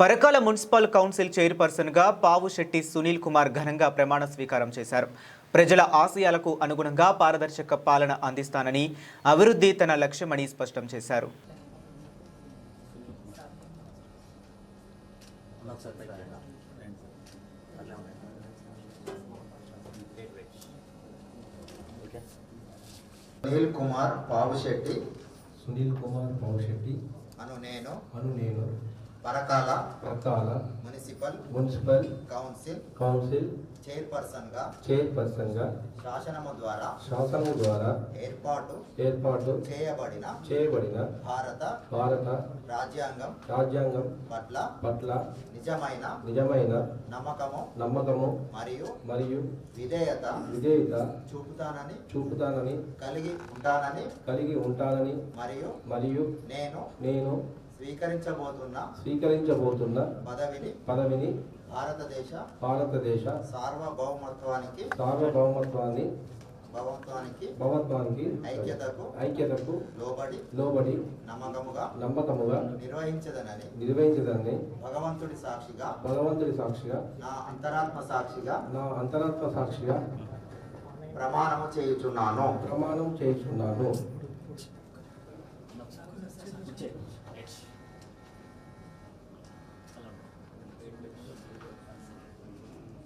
Parakala municipal council చైర్పర్సన్గా పావుశెట్టి సునీల్ కుమార్ ఘనంగా ప్రమాణ స్వీకారం చేశారు. ప్రజల ఆశయాలకు అనుగుణంగా పారదర్శక పాలన అందిస్తానని అభివృద్ధి తన లక్ష్యమని స్పష్టం చేశారు. సునీల్ కుమార్ పావుశెట్టి సునీల్ కుమార్ పౌశెట్టి అను నేను. అను నేను. Parakala Parakala municipal municipal council council చైర్పర్సన్గా చైర్పర్సన్గా శాసనము ద్వారా శాసనం ద్వారా ఏర్పాటు ఏర్పాటు చేయబడిన చేయబడిన భారత భారత రాజ్యాంగం రాజ్యాంగం పట్ల పట్ల నిజమైన నిజమైన నమ్మకము నమ్మకము మరియు మరియు విధేయత విధేయత చూపుతానని చూపుతానని కలిగి ఉంటానని కలిగి ఉంటానని మరియు మరియు నేను నేను స్వీకరించబోతున్న స్వీకరించబోతున్న పదవిని పదవిని భారతదేశ భారతదేశ సార్వభౌమత్వానికి సార్వభౌమత్వాన్ని భగవంతానికి భవత్వానికి ఐక్యతకు ఐక్యతకు లోబడి లోబడి నమ్మకముగా నమ్మకముగా నిర్వహించదనని నిర్వహించదాన్ని భగవంతుడి సాక్షిగా భగవంతుడి సాక్షిగా నా అంతరాత్మ సాక్షిగా నా అంతరాత్మ సాక్షిగా ప్రమాణము చేయుచున్నాను. ప్రమాణం చేస్తున్నాను